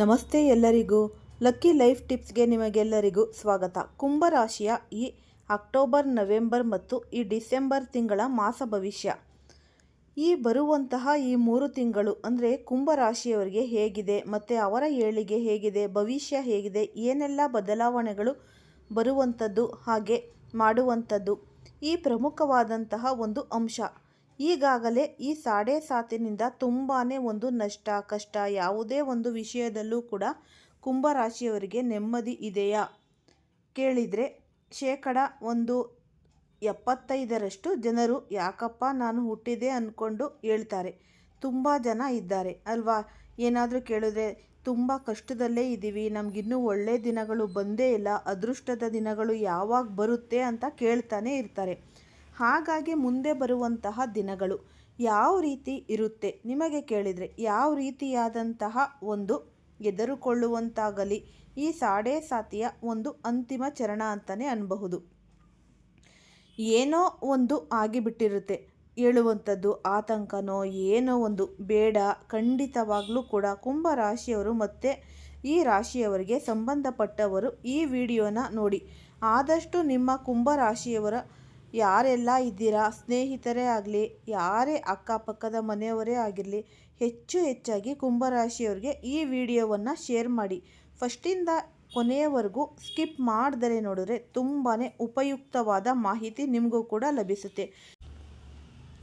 ನಮಸ್ತೆ ಎಲ್ಲರಿಗೂ. Lucky life ಟಿಪ್ಸ್ಗೆ ನಿಮಗೆಲ್ಲರಿಗೂ ಸ್ವಾಗತ. ಕುಂಭರಾಶಿಯ ಈ ಅಕ್ಟೋಬರ್, ನವೆಂಬರ್ ಮತ್ತು ಈ ಡಿಸೆಂಬರ್ ತಿಂಗಳ ಮಾಸ ಭವಿಷ್ಯ. ಈ ಬರುವಂತಹ ಈ ಮೂರು ತಿಂಗಳು ಅಂದರೆ ಕುಂಭರಾಶಿಯವರಿಗೆ ಹೇಗಿದೆ, ಮತ್ತು ಅವರ ಏಳಿಗೆ ಹೇಗಿದೆ, ಭವಿಷ್ಯ ಹೇಗಿದೆ, ಏನೆಲ್ಲ ಬದಲಾವಣೆಗಳು ಬರುವಂಥದ್ದು, ಹಾಗೆ ಮಾಡುವಂಥದ್ದು. ಈ ಪ್ರಮುಖವಾದಂತಹ ಒಂದು ಅಂಶ. ಈಗಾಗಲೇ ಈ ಸಾಡೆ ಸಾತಿನಿಂದ ತುಂಬಾ ಒಂದು ನಷ್ಟ, ಕಷ್ಟ, ಯಾವುದೇ ಒಂದು ವಿಷಯದಲ್ಲೂ ಕೂಡ ಕುಂಭರಾಶಿಯವರಿಗೆ ನೆಮ್ಮದಿ ಇದೆಯಾ? ಕೇಳಿದರೆ ಶೇಕಡ ಒಂದು ಎಪ್ಪತ್ತೈದರಷ್ಟು ಜನರು, ಯಾಕಪ್ಪ ನಾನು ಹುಟ್ಟಿದೆ ಅಂದ್ಕೊಂಡು ಹೇಳ್ತಾರೆ. ತುಂಬ ಜನ ಇದ್ದಾರೆ ಅಲ್ವಾ? ಏನಾದರೂ ಕೇಳಿದ್ರೆ, ತುಂಬ ಕಷ್ಟದಲ್ಲೇ ಇದ್ದೀವಿ ನಮಗಿನ್ನೂ ಒಳ್ಳೆಯ ದಿನಗಳು ಬಂದೇ ಇಲ್ಲ, ಅದೃಷ್ಟದ ದಿನಗಳು ಯಾವಾಗ ಬರುತ್ತೆ ಅಂತ ಕೇಳ್ತಾನೆ ಇರ್ತಾರೆ. ಹಾಗಾಗಿ ಮುಂದೆ ಬರುವಂತಹ ದಿನಗಳು ಯಾವ ರೀತಿ ಇರುತ್ತೆ? ನಿಮಗೆ ಕೇಳಿದರೆ ಯಾವ ರೀತಿಯಾದಂತಹ ಒಂದು ಎದುರುಕೊಳ್ಳುವಂತಾಗಲಿ ಈ ಸಾಡೆ ಸಾತಿಯ ಒಂದು ಅಂತಿಮ ಚರಣ ಅಂತಲೇ ಅನ್ಬಹುದು. ಏನೋ ಒಂದು ಆಗಿಬಿಟ್ಟಿರುತ್ತೆ. ಹೇಳುವಂಥದ್ದು ಆತಂಕನೋ, ಏನೋ ಒಂದು ಬೇಡ, ಖಂಡಿತವಾಗಲೂ ಕೂಡ ಕುಂಭ ರಾಶಿಯವರು ಮತ್ತು ಈ ರಾಶಿಯವರಿಗೆ ಸಂಬಂಧಪಟ್ಟವರು ಈ ವಿಡಿಯೋನ ನೋಡಿ. ಆದಷ್ಟು ನಿಮ್ಮ ಕುಂಭ ರಾಶಿಯವರ ಯಾರೆಲ್ಲ ಇದ್ದೀರಾ? ಸ್ನೇಹಿತರೇ ಆಗಲಿ, ಯಾರೇ ಅಕ್ಕಪಕ್ಕದ ಮನೆಯವರೇ ಆಗಿರಲಿ, ಹೆಚ್ಚು ಹೆಚ್ಚಾಗಿ ಕುಂಭರಾಶಿಯವ್ರಿಗೆ ಈ ವಿಡಿಯೋವನ್ನು ಶೇರ್ ಮಾಡಿ. ಫಸ್ಟಿಂದ ಕೊನೆಯವರೆಗೂ ಸ್ಕಿಪ್ ಮಾಡಿದರೆ ನೋಡಿದ್ರೆ ತುಂಬಾ ಉಪಯುಕ್ತವಾದ ಮಾಹಿತಿ ನಿಮಗೂ ಕೂಡ ಲಭಿಸುತ್ತೆ.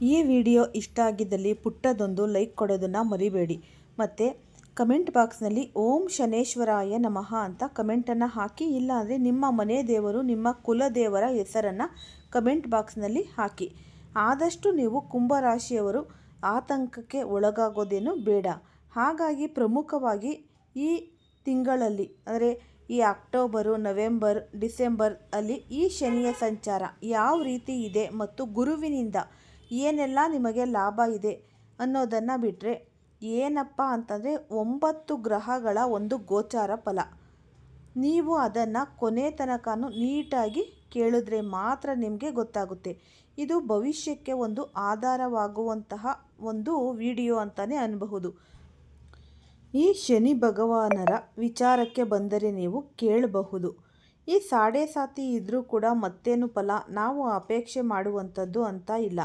ಈ ವಿಡಿಯೋ ಇಷ್ಟ ಆಗಿದ್ದಲ್ಲಿ ಪುಟ್ಟದೊಂದು ಲೈಕ್ ಕೊಡೋದನ್ನು ಮರಿಬೇಡಿ. ಮತ್ತು ಕಮೆಂಟ್ ಬಾಕ್ಸ್ನಲ್ಲಿ ಓಂ ಶನೇಶ್ವರಾಯ ನಮಃ ಅಂತ ಕಮೆಂಟನ್ನು ಹಾಕಿ ಇಲ್ಲಾಂದರೆ ನಿಮ್ಮ ಮನೆ ದೇವರು, ನಿಮ್ಮ ಕುಲದೇವರ ಹೆಸರನ್ನು ಕಮೆಂಟ್ ಬಾಕ್ಸ್ನಲ್ಲಿ ಹಾಕಿ. ಆದಷ್ಟು ನೀವು ಕುಂಭರಾಶಿಯವರು ಆತಂಕಕ್ಕೆ ಒಳಗಾಗೋದೇನು ಬೇಡ. ಹಾಗಾಗಿ ಪ್ರಮುಖವಾಗಿ ಈ ತಿಂಗಳಲ್ಲಿ, ಅಂದರೆ ಈ ಅಕ್ಟೋಬರು, ನವೆಂಬರ್, ಡಿಸೆಂಬರ್ ಅಲ್ಲಿ ಈ ಶನಿಯ ಸಂಚಾರ ಯಾವ ರೀತಿ ಇದೆ ಮತ್ತು ಗುರುವಿನಿಂದ ಏನೆಲ್ಲ ನಿಮಗೆ ಲಾಭ ಇದೆ ಅನ್ನೋದನ್ನು ಬಿಟ್ಟರೆ ಏನಪ್ಪ ಅಂತಂದರೆ ಒಂಬತ್ತು ಗ್ರಹಗಳ ಒಂದು ಗೋಚಾರ ಫಲ. ನೀವು ಅದನ್ನು ಕೊನೆ ತನಕನೂ ನೀಟಾಗಿ ಕೇಳಿದ್ರೆ ಮಾತ್ರ ನಿಮಗೆ ಗೊತ್ತಾಗುತ್ತೆ. ಇದು ಭವಿಷ್ಯಕ್ಕೆ ಒಂದು ಆಧಾರವಾಗುವಂತಹ ಒಂದು ವಿಡಿಯೋ ಅಂತಲೇ ಅನ್ಬಹುದು. ಈ ಶನಿ ಭಗವಾನರ ವಿಚಾರಕ್ಕೆ ಬಂದರೆ ನೀವು ಕೇಳಬಹುದು. ಈ ಸಾಡೆ ಸಾತಿ ಇದ್ದರೂ ಕೂಡ ಮತ್ತೇನು ಫಲ ನಾವು ಅಪೇಕ್ಷೆ ಮಾಡುವಂಥದ್ದು ಅಂತ ಇಲ್ಲ.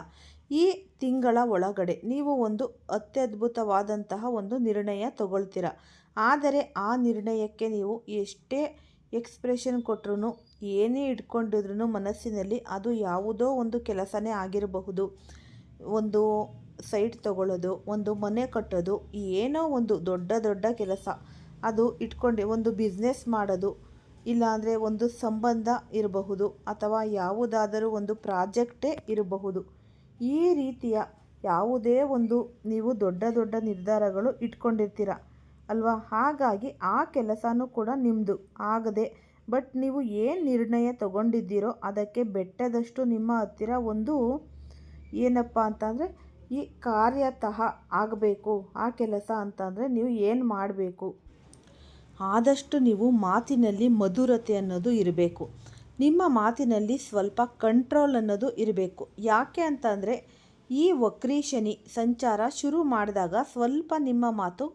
ಈ ತಿಂಗಳ ಒಳಗಡೆ ನೀವು ಒಂದು ಅತ್ಯದ್ಭುತವಾದಂತಹ ಒಂದು ನಿರ್ಣಯ ತಗೊಳ್ತೀರ. ಆದರೆ ಆ ನಿರ್ಣಯಕ್ಕೆ ನೀವು ಎಷ್ಟೇ ಎಕ್ಸ್ಪ್ರೆಷನ್ ಕೊಟ್ಟರು ಏನೇ ಇಟ್ಕೊಂಡಿದ್ರು ಮನಸ್ಸಿನಲ್ಲಿ ಅದು ಯಾವುದೋ ಒಂದು ಕೆಲಸನೇ ಆಗಿರಬಹುದು. ಒಂದು ಸೈಟ್ ತಗೊಳ್ಳೋದು, ಒಂದು ಮನೆ ಕಟ್ಟೋದು, ಏನೋ ಒಂದು ದೊಡ್ಡ ದೊಡ್ಡ ಕೆಲಸ. ಅದು ಇಟ್ಕೊಂಡು ಒಂದು ಬಿಸ್ನೆಸ್ ಮಾಡೋದು, ಇಲ್ಲಾಂದರೆ ಒಂದು ಸಂಬಂಧ ಇರಬಹುದು ಅಥವಾ ಯಾವುದಾದರೂ ಒಂದು ಪ್ರಾಜೆಕ್ಟೇ ಇರಬಹುದು. ಈ ರೀತಿಯ ಯಾವುದೇ ಒಂದು ನೀವು ದೊಡ್ಡ ದೊಡ್ಡ ನಿರ್ಧಾರಗಳು ಇಟ್ಕೊಂಡಿರ್ತೀರ, ಅಲ್ವಾ? ಹಾಗಾಗಿ ಆ ಕೆಲಸನೂ ಕೂಡ ನಿಮ್ಮದು ಆಗದೆ, ಬಟ್ ನೀವು ಏನು ನಿರ್ಣಯ ತಗೊಂಡಿದ್ದೀರೋ ಅದಕ್ಕೆ ಬೆಟ್ಟದಷ್ಟು ನಿಮ್ಮ ಹತ್ತಿರ ಒಂದು ಏನಪ್ಪ ಅಂತಂದರೆ ಈ ಕಾರ್ಯತಃ ಆಗಬೇಕು, ಆ ಕೆಲಸ ಅಂತಂದರೆ ನೀವು ಏನು ಮಾಡಬೇಕು? ಆದಷ್ಟು ನೀವು ಮಾತಿನಲ್ಲಿ ಮಧುರತೆ ಅನ್ನೋದು ಇರಬೇಕು. ನಿಮ್ಮ ಮಾತಿನಲ್ಲಿ ಸ್ವಲ್ಪ ಕಂಟ್ರೋಲ್ ಅನ್ನೋದು ಇರಬೇಕು. ಯಾಕೆ ಅಂತಂದರೆ, ಈ ವಕ್ರಿ ಶನಿ ಸಂಚಾರ ಶುರು ಮಾಡಿದಾಗ ಸ್ವಲ್ಪ ನಿಮ್ಮ ಮಾತು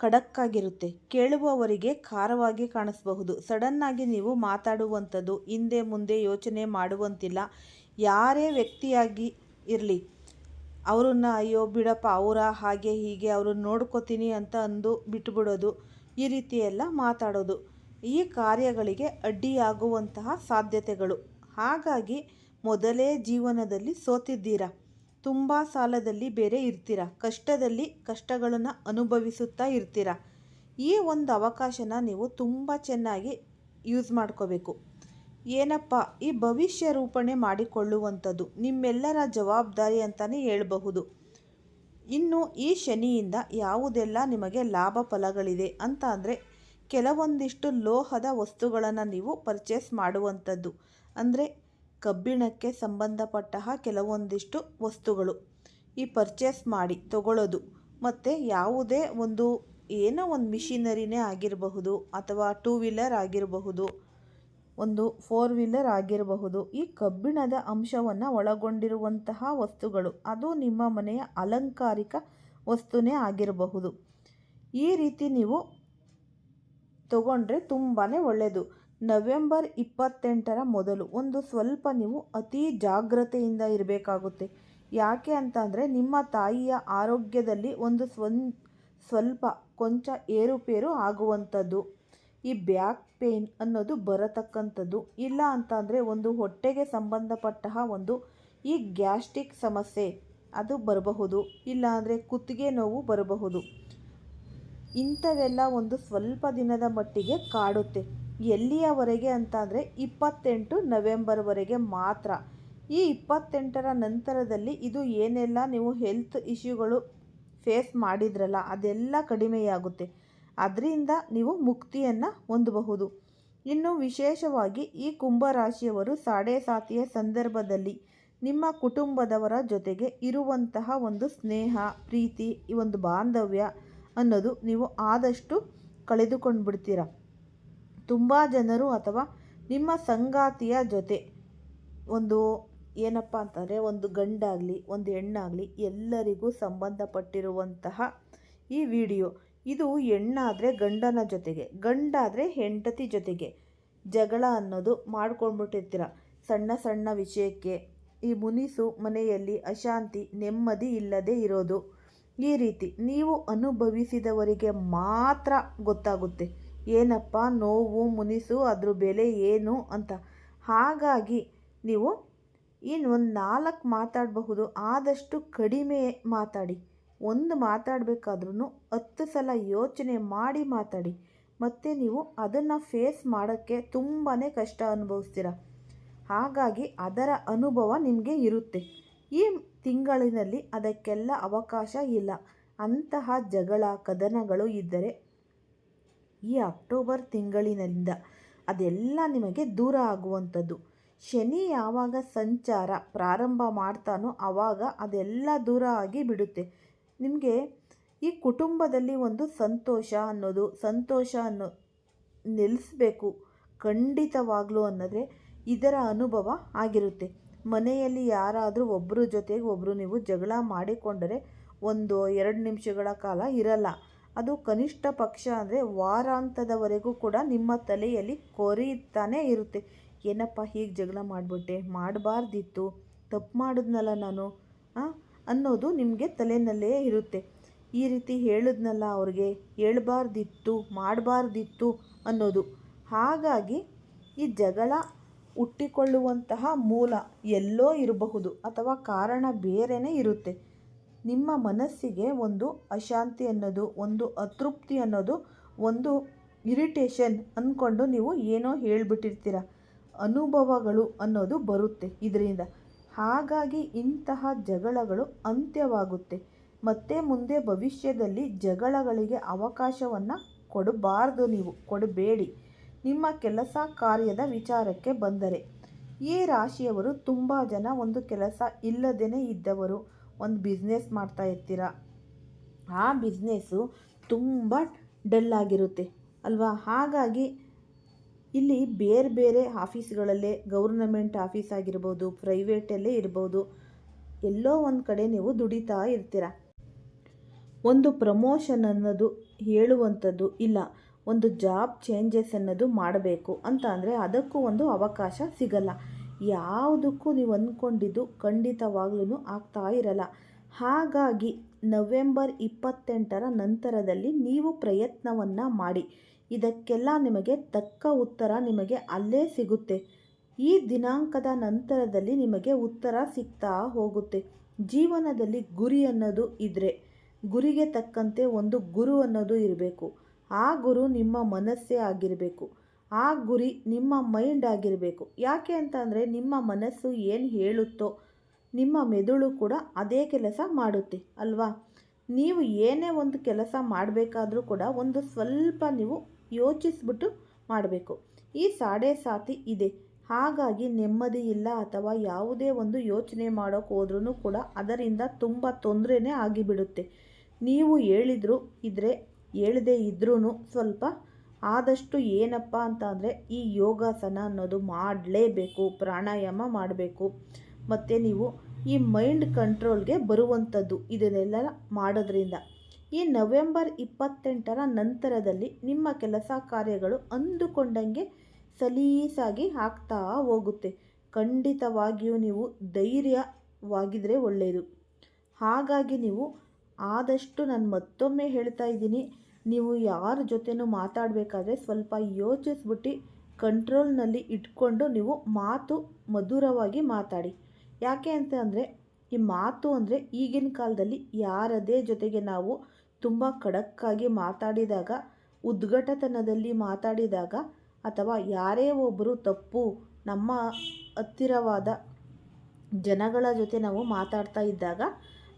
ಖಡಕ್ಕಾಗಿರುತ್ತೆ. ಕೇಳುವವರಿಗೆ ಖಾರವಾಗಿ ಕಾಣಿಸಬಹುದು. ಸಡನ್ನಾಗಿ ನೀವು ಮಾತಾಡುವಂಥದ್ದು, ಹಿಂದೆ ಮುಂದೆ ಯೋಚನೆ ಮಾಡುವಂತಿಲ್ಲ. ಯಾರೇ ವ್ಯಕ್ತಿಯಾಗಿ ಇರಲಿ, ಅವ್ರನ್ನ ಅಯ್ಯೋ ಬಿಡಪ್ಪ, ಅವರ ಹಾಗೆ ಹೀಗೆ, ಅವ್ರನ್ನ ನೋಡ್ಕೋತೀನಿ ಅಂತ ಅಂದು ಬಿಟ್ಬಿಡೋದು, ಈ ರೀತಿ ಎಲ್ಲ ಮಾತಾಡೋದು. ಈ ಕಾರ್ಯಗಳಿಗೆ ಅಡ್ಡಿಯಾಗುವಂತಹ ಸಾಧ್ಯತೆಗಳು. ಹಾಗಾಗಿ ಮೊದಲೇ ಜೀವನದಲ್ಲಿ ಸೋತಿದ್ದೀರಾ? ತುಂಬ ಸಾಲದಲ್ಲಿ ಬೇರೆ ಇರ್ತೀರ? ಕಷ್ಟದಲ್ಲಿ ಕಷ್ಟಗಳನ್ನು ಅನುಭವಿಸುತ್ತಾ ಇರ್ತೀರ? ಈ ಒಂದು ಅವಕಾಶನ ನೀವು ತುಂಬ ಚೆನ್ನಾಗಿ ಯೂಸ್ ಮಾಡ್ಕೋಬೇಕು. ಏನಪ್ಪ? ಈ ಭವಿಷ್ಯ ರೂಪಣೆ ಮಾಡಿಕೊಳ್ಳುವಂಥದ್ದು ನಿಮ್ಮೆಲ್ಲರ ಜವಾಬ್ದಾರಿ ಅಂತಲೇ ಹೇಳಬಹುದು. ಇನ್ನು ಈ ಶನಿಯಿಂದ ಯಾವುದೆಲ್ಲ ನಿಮಗೆ ಲಾಭ ಫಲಗಳಿದೆ ಅಂತ ಅಂದರೆ ಕೆಲವೊಂದಿಷ್ಟು ಲೋಹದ ವಸ್ತುಗಳನ್ನು ನೀವು ಪರ್ಚೇಸ್ ಮಾಡುವಂಥದ್ದು. ಅಂದರೆ ಕಬ್ಬಿಣಕ್ಕೆ ಸಂಬಂಧಪಟ್ಟ ಕೆಲವೊಂದಿಷ್ಟು ವಸ್ತುಗಳು. ಈ ಪರ್ಚೇಸ್ ಮಾಡಿ ತಗೊಳ್ಳೋದು ಮತ್ತು ಯಾವುದೇ ಒಂದು, ಏನೋ ಒಂದು ಮಿಷಿನರಿನೇ ಆಗಿರಬಹುದು, ಅಥವಾ ಟೂ ವೀಲರ್ ಆಗಿರಬಹುದು, ಒಂದು ಫೋರ್ ವೀಲರ್ ಆಗಿರಬಹುದು, ಈ ಕಬ್ಬಿಣದ ಅಂಶವನ್ನು ಒಳಗೊಂಡಿರುವಂತಹ ವಸ್ತುಗಳು, ಅದು ನಿಮ್ಮ ಮನೆಯ ಅಲಂಕಾರಿಕ ವಸ್ತುನೇ ಆಗಿರಬಹುದು. ಈ ರೀತಿ ನೀವು ತಗೊಂಡ್ರೆ ತುಂಬಾ ಒಳ್ಳೆಯದು ನವೆಂಬರ್ ಇಪ್ಪತ್ತೆಂಟರ ಮೊದಲು ಒಂದು ಸ್ವಲ್ಪ ನೀವು ಅತಿ ಜಾಗ್ರತೆಯಿಂದ ಇರಬೇಕಾಗುತ್ತೆ. ಯಾಕೆ ಅಂತ ನಿಮ್ಮ ತಾಯಿಯ ಆರೋಗ್ಯದಲ್ಲಿ ಒಂದು ಸ್ವನ್, ಸ್ವಲ್ಪ ಕೊಂಚ ಏರುಪೇರು ಆಗುವಂಥದ್ದು. ಈ ಬ್ಯಾಕ್ ಪೇಯ್ನ್ ಅನ್ನೋದು ಬರತಕ್ಕಂಥದ್ದು. ಇಲ್ಲ ಅಂತ ಅಂದರೆ ಒಂದು ಹೊಟ್ಟೆಗೆ ಸಂಬಂಧಪಟ್ಟ ಒಂದು ಈ ಗ್ಯಾಸ್ಟ್ರಿಕ್ ಸಮಸ್ಯೆ ಅದು ಬರಬಹುದು. ಇಲ್ಲಾಂದರೆ ಕುತ್ತಿಗೆ ನೋವು ಬರಬಹುದು. ಇಂಥವೆಲ್ಲ ಒಂದು ಸ್ವಲ್ಪ ದಿನದ ಮಟ್ಟಿಗೆ ಕಾಡುತ್ತೆ. ಎಲ್ಲಿಯವರೆಗೆ ಅಂತ ಅಂದರೆ ಇಪ್ಪತ್ತೆಂಟು ನವೆಂಬರ್ವರೆಗೆ ಮಾತ್ರ. ಈ ಇಪ್ಪತ್ತೆಂಟರ ನಂತರದಲ್ಲಿ ಇದು ಏನೆಲ್ಲ ನೀವು ಹೆಲ್ತ್ ಇಶ್ಯೂಗಳು ಫೇಸ್ ಮಾಡಿದ್ರಲ್ಲ, ಅದೆಲ್ಲ ಕಡಿಮೆಯಾಗುತ್ತೆ. ಅದರಿಂದ ನೀವು ಮುಕ್ತಿಯನ್ನು ಹೊಂದಬಹುದು. ಇನ್ನು ವಿಶೇಷವಾಗಿ ಈ ಕುಂಭರಾಶಿಯವರು ಸಾಡೆ ಸಾತಿಯ ಸಂದರ್ಭದಲ್ಲಿ ನಿಮ್ಮ ಕುಟುಂಬದವರ ಜೊತೆಗೆ ಇರುವಂತಹ ಒಂದು ಸ್ನೇಹ, ಪ್ರೀತಿ, ಈ ಒಂದು ಬಾಂಧವ್ಯ ಅನ್ನೋದು ನೀವು ಆದಷ್ಟು ಕಳೆದುಕೊಂಡು ಬಿಡ್ತೀರ ತುಂಬ ಜನರು ಅಥವಾ ನಿಮ್ಮ ಸಂಗಾತಿಯ ಜೊತೆ ಒಂದು ಏನಪ್ಪ ಅಂತಂದರೆ ಒಂದು ಗಂಡಾಗಲಿ, ಒಂದು ಹೆಣ್ಣಾಗಲಿ ಎಲ್ಲರಿಗೂ ಸಂಬಂಧಪಟ್ಟಿರುವಂತಹ ಈ ವಿಡಿಯೋ. ಇದು ಹೆಣ್ಣಾದರೆ ಗಂಡನ ಜೊತೆಗೆ, ಗಂಡಾದರೆ ಹೆಂಡತಿ ಜೊತೆಗೆ ಜಗಳ ಅನ್ನೋದು ಮಾಡ್ಕೊಂಡ್ಬಿಟ್ಟಿರ್ತೀರ. ಸಣ್ಣ ಸಣ್ಣ ವಿಷಯಕ್ಕೆ ಈ ಮುನಿಸು ಮನೆಯಲ್ಲಿ ಅಶಾಂತಿ, ನೆಮ್ಮದಿ ಇಲ್ಲದೆ ಇರೋದು. ಈ ರೀತಿ ನೀವು ಅನುಭವಿಸಿದವರಿಗೆ ಮಾತ್ರ ಗೊತ್ತಾಗುತ್ತೆ. ಏನಪ್ಪ, ನೋವು, ಮುನಿಸು, ಅದ್ರ ಬೆಲೆ ಏನು ಅಂತ. ಹಾಗಾಗಿ ನೀವು ಇನ್ನು ಒಂದು ನಾಲ್ಕು ಮಾತಾಡಬಹುದು, ಆದಷ್ಟು ಕಡಿಮೆ ಮಾತಾಡಿ. ಒಂದು ಮಾತಾಡಬೇಕಾದ್ರೂ ಹತ್ತು ಸಲ ಯೋಚನೆ ಮಾಡಿ ಮಾತಾಡಿ. ಮತ್ತು ನೀವು ಅದನ್ನು ಫೇಸ್ ಮಾಡೋಕ್ಕೆ ತುಂಬಾ ಕಷ್ಟ ಅನುಭವಿಸ್ತೀರ. ಹಾಗಾಗಿ ಅದರ ಅನುಭವ ನಿಮಗೆ ಇರುತ್ತೆ. ಈ ತಿಂಗಳಿನಲ್ಲಿ ಅದಕ್ಕೆಲ್ಲ ಅವಕಾಶ ಇಲ್ಲ. ಅಂತಹ ಜಗಳ ಕದನಗಳು ಇದ್ದರೆ ಈ ಅಕ್ಟೋಬರ್ ತಿಂಗಳಿನಿಂದ ಅದೆಲ್ಲ ನಿಮಗೆ ದೂರ ಆಗುವಂಥದ್ದು. ಶನಿ ಯಾವಾಗ ಸಂಚಾರ ಪ್ರಾರಂಭ ಮಾಡ್ತಾನೋ ಆವಾಗ ಅದೆಲ್ಲ ದೂರ ಆಗಿ ಬಿಡುತ್ತೆ. ನಿಮಗೆ ಈ ಕುಟುಂಬದಲ್ಲಿ ಒಂದು ಸಂತೋಷ ಅನ್ನೋದು, ಸಂತೋಷ ಅನ್ನೋ ನಿಲ್ಲಿಸ್ಬೇಕು ಖಂಡಿತವಾಗ್ಲೂ ಅನ್ನೋದ್ರೆ ಇದರ ಅನುಭವ ಆಗಿರುತ್ತೆ. ಮನೆಯಲ್ಲಿ ಯಾರಾದರೂ ಒಬ್ಬರ ಜೊತೆಗೆ ಒಬ್ಬರು ನೀವು ಜಗಳ ಮಾಡಿಕೊಂಡರೆ ಒಂದು ಎರಡು ನಿಮಿಷಗಳ ಕಾಲ ಇರಲ್ಲ. ಅದು ಕನಿಷ್ಠ ಪಕ್ಷ ಅಂದರೆ ವಾರಾಂತದವರೆಗೂ ಕೂಡ ನಿಮ್ಮ ತಲೆಯಲ್ಲಿ ಕೊರೀತಾನೇ ಇರುತ್ತೆ. ಏನಪ್ಪ ಹೀಗೆ ಜಗಳ ಮಾಡಿಬಿಟ್ಟೆ? ಮಾಡಬಾರ್ದಿತ್ತು. ತಪ್ಪು ಮಾಡಿದ್ನಲ್ಲ ನಾನು ಅನ್ನೋದು ನಿಮಗೆ ತಲೆಯಲ್ಲೇ ಇರುತ್ತೆ. ಈ ರೀತಿ ಹೇಳಿದ್ನಲ್ಲ ಅವ್ರಿಗೆ, ಹೇಳ್ಬಾರ್ದಿತ್ತು, ಮಾಡಬಾರ್ದಿತ್ತು ಅನ್ನೋದು. ಹಾಗಾಗಿ ಈ ಜಗಳ ಹುಟ್ಟಿಕೊಳ್ಳುವಂತಹ ಮೂಲ ಎಲ್ಲೋ ಇರಬಹುದು ಅಥವಾ ಕಾರಣ ಬೇರೆಯೇ ಇರುತ್ತೆ. ನಿಮ್ಮ ಮನಸ್ಸಿಗೆ ಒಂದು ಅಶಾಂತಿ ಅನ್ನೋದು, ಒಂದು ಅತೃಪ್ತಿ ಅನ್ನೋದು, ಒಂದು ಇರಿಟೇಷನ್ ಅಂದ್ಕೊಂಡು ನೀವು ಏನೋ ಹೇಳಿಬಿಟ್ಟಿರ್ತೀರ. ಅನುಭವಗಳು ಅನ್ನೋದು ಬರುತ್ತೆ ಇದರಿಂದ. ಹಾಗಾಗಿ ಇಂತಹ ಜಗಳಗಳು ಅಂತ್ಯವಾಗುತ್ತೆ. ಮತ್ತೆ ಮುಂದೆ ಭವಿಷ್ಯದಲ್ಲಿ ಜಗಳಗಳಿಗೆ ಅವಕಾಶವನ್ನು ಕೊಡಬಾರ್ದು ನೀವು, ಕೊಡಬೇಡಿ. ನಿಮ್ಮ ಕೆಲಸ ಕಾರ್ಯದ ವಿಚಾರಕ್ಕೆ ಬಂದರೆ. ಈ ರಾಶಿಯವರು ತುಂಬ ಜನ ಒಂದು ಕೆಲಸ ಇಲ್ಲದೇ ಇದ್ದವರು, ಒಂದು ಬಿಸ್ನೆಸ್ ಮಾಡ್ತಾ ಇರ್ತೀರ. ಆ ಬಿಸ್ನೆಸ್ಸು ತುಂಬ ಡಲ್ ಆಗಿರುತ್ತೆ, ಅಲ್ವಾ? ಹಾಗಾಗಿ ಇಲ್ಲಿ ಬೇರೆ ಬೇರೆ ಆಫೀಸ್ಗಳಲ್ಲೇ ಗೌರ್ನಮೆಂಟ್ ಆಫೀಸ್ ಆಗಿರ್ಬೋದು ಪ್ರೈವೇಟಲ್ಲೇ ಇರ್ಬೋದು, ಎಲ್ಲೋ ಒಂದು ಕಡೆ ನೀವು ದುಡಿತಾ ಇರ್ತೀರ. ಒಂದು ಪ್ರಮೋಷನ್ ಅನ್ನೋದು ಹೇಳುವಂಥದ್ದು ಇಲ್ಲ. ಒಂದು ಜಾಬ್ ಚೇಂಜಸ್ ಅನ್ನೋದು ಮಾಡಬೇಕು ಅಂತ ಅಂದರೆ ಅದಕ್ಕೂ ಒಂದು ಅವಕಾಶ ಸಿಗಲ್ಲ. ಯಾವುದಕ್ಕೂ ನೀವು ಅಂದ್ಕೊಂಡಿದ್ದು ಖಂಡಿತವಾಗ್ಲೂ ಆಗ್ತಾ ಇರಲ್ಲ. ಹಾಗಾಗಿ ನವೆಂಬರ್ ಇಪ್ಪತ್ತೆಂಟರ ನಂತರದಲ್ಲಿ ನೀವು ಪ್ರಯತ್ನವನ್ನು ಮಾಡಿ. ಇದಕ್ಕೆಲ್ಲ ನಿಮಗೆ ತಕ್ಕ ಉತ್ತರ ನಿಮಗೆ ಅಲ್ಲೇ ಸಿಗುತ್ತೆ. ಈ ದಿನಾಂಕದ ನಂತರದಲ್ಲಿ ನಿಮಗೆ ಉತ್ತರ ಸಿಗ್ತಾ ಹೋಗುತ್ತೆ. ಜೀವನದಲ್ಲಿ ಗುರಿ ಅನ್ನೋದು ಇದ್ದರೆ ಗುರಿಗೆ ತಕ್ಕಂತೆ ಒಂದು ಗುರು ಅನ್ನೋದು ಇರಬೇಕು. ಆ ಗುರು ನಿಮ್ಮ ಮನಸ್ಸೇ ಆಗಿರಬೇಕು. ಆ ಗುರಿ ನಿಮ್ಮ ಮೈಂಡ್ ಆಗಿರಬೇಕು. ಯಾಕೆ ಅಂತಂದರೆ ನಿಮ್ಮ ಮನಸ್ಸು ಏನು ಹೇಳುತ್ತೋ, ನಿಮ್ಮ ಮೆದುಳು ಕೂಡ ಅದೇ ಕೆಲಸ ಮಾಡುತ್ತೆ, ಅಲ್ವಾ? ನೀವು ಏನೇ ಒಂದು ಕೆಲಸ ಮಾಡಬೇಕಾದ್ರೂ ಕೂಡ ಒಂದು ಸ್ವಲ್ಪ ನೀವು ಯೋಚಿಸ್ಬಿಟ್ಟು ಮಾಡಬೇಕು. ಈ ಸಾಡೆ ಸಾತಿ ಇದೆ. ಹಾಗಾಗಿ ನೆಮ್ಮದಿ ಇಲ್ಲ ಅಥವಾ ಯಾವುದೇ ಒಂದು ಯೋಚನೆ ಮಾಡೋಕ್ಕೆ ಹೋದ್ರೂ ಕೂಡ ಅದರಿಂದ ತುಂಬ ತೊಂದರೆನೇ ಆಗಿಬಿಡುತ್ತೆ. ನೀವು ಹೇಳಿದ್ರು ಇದ್ದರೆ ಹೇಳದೇ ಇದ್ರೂ ಸ್ವಲ್ಪ ಆದಷ್ಟು ಏನಪ್ಪ ಅಂತ ಅಂದರೆ ಈ ಯೋಗಾಸನ ಅನ್ನೋದು ಮಾಡಲೇಬೇಕು, ಪ್ರಾಣಾಯಾಮ ಮಾಡಬೇಕು. ಮತ್ತು ನೀವು ಈ ಮೈಂಡ್ ಕಂಟ್ರೋಲ್ಗೆ ಬರುವಂಥದ್ದು ಇದನ್ನೆಲ್ಲ ಮಾಡೋದ್ರಿಂದ ಈ ನವೆಂಬರ್ ಇಪ್ಪತ್ತೆಂಟರ ನಂತರದಲ್ಲಿ ನಿಮ್ಮ ಕೆಲಸ ಕಾರ್ಯಗಳು ಅಂದುಕೊಂಡಂಗೆ ಸಲೀಸಾಗಿ ಆಗ್ತಾ ಹೋಗುತ್ತೆ. ಖಂಡಿತವಾಗಿಯೂ ನೀವು ಧೈರ್ಯವಾಗಿದ್ದರೆ ಒಳ್ಳೆಯದು ಹಾಗಾಗಿ ನೀವು ಆದಷ್ಟು ನಾನು ಮತ್ತೊಮ್ಮೆ ಹೇಳ್ತಾ ಇದ್ದೀನಿ. ನೀವು ಯಾರ ಜೊತೆನೂ ಮಾತಾಡಬೇಕಾದ್ರೆ ಸ್ವಲ್ಪ ಯೋಚಿಸ್ಬಿಟ್ಟು ಕಂಟ್ರೋಲ್ನಲ್ಲಿ ಇಟ್ಕೊಂಡು ನೀವು ಮಾತು ಮಧುರವಾಗಿ ಮಾತಾಡಿ. ಯಾಕೆ ಅಂತ ಅಂದರೆ, ಈ ಮಾತು ಅಂದರೆ ಈಗಿನ ಕಾಲದಲ್ಲಿ ಯಾರದೇ ಜೊತೆಗೆ ನಾವು ತುಂಬ ಖಡಕ್ಕಾಗಿ ಮಾತಾಡಿದಾಗ, ಉದ್ಘಟತನದಲ್ಲಿ ಮಾತಾಡಿದಾಗ, ಅಥವಾ ಯಾರೇ ಒಬ್ಬರು ತಪ್ಪು, ನಮ್ಮ ಹತ್ತಿರವಾದ ಜನಗಳ ಜೊತೆ ನಾವು ಮಾತಾಡ್ತಾ ಇದ್ದಾಗ,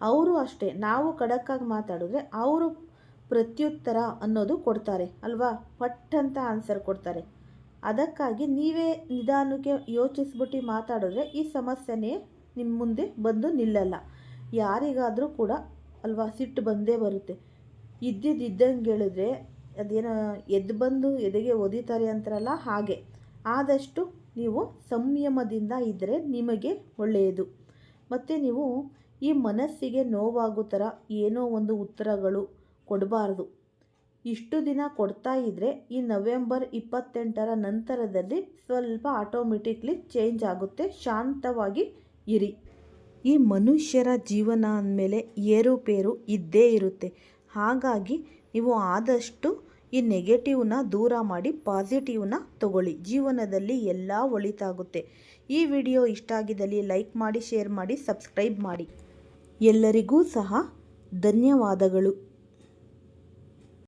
ಅವರು ಅಷ್ಟೇ. ನಾವು ಖಡಕ್ಕಾಗಿ ಮಾತಾಡಿದ್ರೆ ಅವರು ಪ್ರತ್ಯುತ್ತರ ಅನ್ನೋದು ಕೊಡ್ತಾರೆ, ಅಲ್ವಾ? ಪಟ್ ಅಂತ ಆನ್ಸರ್ ಕೊಡ್ತಾರೆ. ಅದಕ್ಕಾಗಿ ನೀವೇ ನಿಧಾನಕ್ಕೆ ಯೋಚಿಸ್ಬಿಟ್ಟು ಮಾತಾಡಿದ್ರೆ ಈ ಸಮಸ್ಯೆನೇ ನಿಮ್ಮ ಮುಂದೆ ಬಂದು ನಿಲ್ಲಲ್ಲ. ಯಾರಿಗಾದರೂ ಕೂಡ, ಅಲ್ವಾ, ಸಿಟ್ಟು ಬಂದೇ ಬರುತ್ತೆ. ಇದ್ದಿದ್ದಂಗೆ ಹೇಳಿದ್ರೆ ಅದೇನೋ ಎದ್ದು ಬಂದು ಎದೆಗೆ ಒದಿತಾರೆ ಅಂತಾರಲ್ಲ ಹಾಗೆ. ಆದಷ್ಟು ನೀವು ಸಂಯಮದಿಂದ ಇದ್ದರೆ ನಿಮಗೆ ಒಳ್ಳೆಯದು. ಮತ್ತು ನೀವು ಈ ಮನಸ್ಸಿಗೆ ನೋವಾಗೋ ಥರ ಏನೋ ಒಂದು ಉತ್ತರಗಳು ಕೊಡಬಾರ್ದು. ಇಷ್ಟು ದಿನ ಕೊಡ್ತಾ ಇದ್ದರೆ ಈ ನವೆಂಬರ್ ಇಪ್ಪತ್ತೆಂಟರ ನಂತರದಲ್ಲಿ ಸ್ವಲ್ಪ ಆಟೋಮೆಟಿಕ್ಲಿ ಚೇಂಜ್ ಆಗುತ್ತೆ. ಶಾಂತವಾಗಿ ಇರಿ. ಈ ಮನುಷ್ಯರ ಜೀವನ ಅಂದಮೇಲೆ ಏರುಪೇರು ಇದ್ದೇ ಇರುತ್ತೆ. ಹಾಗಾಗಿ ನೀವು ಆದಷ್ಟು ಈ ನೆಗೆಟಿವ್ನ ದೂರ ಮಾಡಿ ಪಾಸಿಟಿವ್ನ ತಗೊಳ್ಳಿ. ಜೀವನದಲ್ಲಿ ಎಲ್ಲ ಒಳಿತಾಗುತ್ತೆ. ಈ ವಿಡಿಯೋ ಇಷ್ಟ ಆಗಿದ್ದಲ್ಲಿ ಲೈಕ್ ಮಾಡಿ, ಶೇರ್ ಮಾಡಿ, ಸಬ್ಸ್ಕ್ರೈಬ್ ಮಾಡಿ. ಎಲ್ಲರಿಗೂ ಸಹ ಧನ್ಯವಾದಗಳು.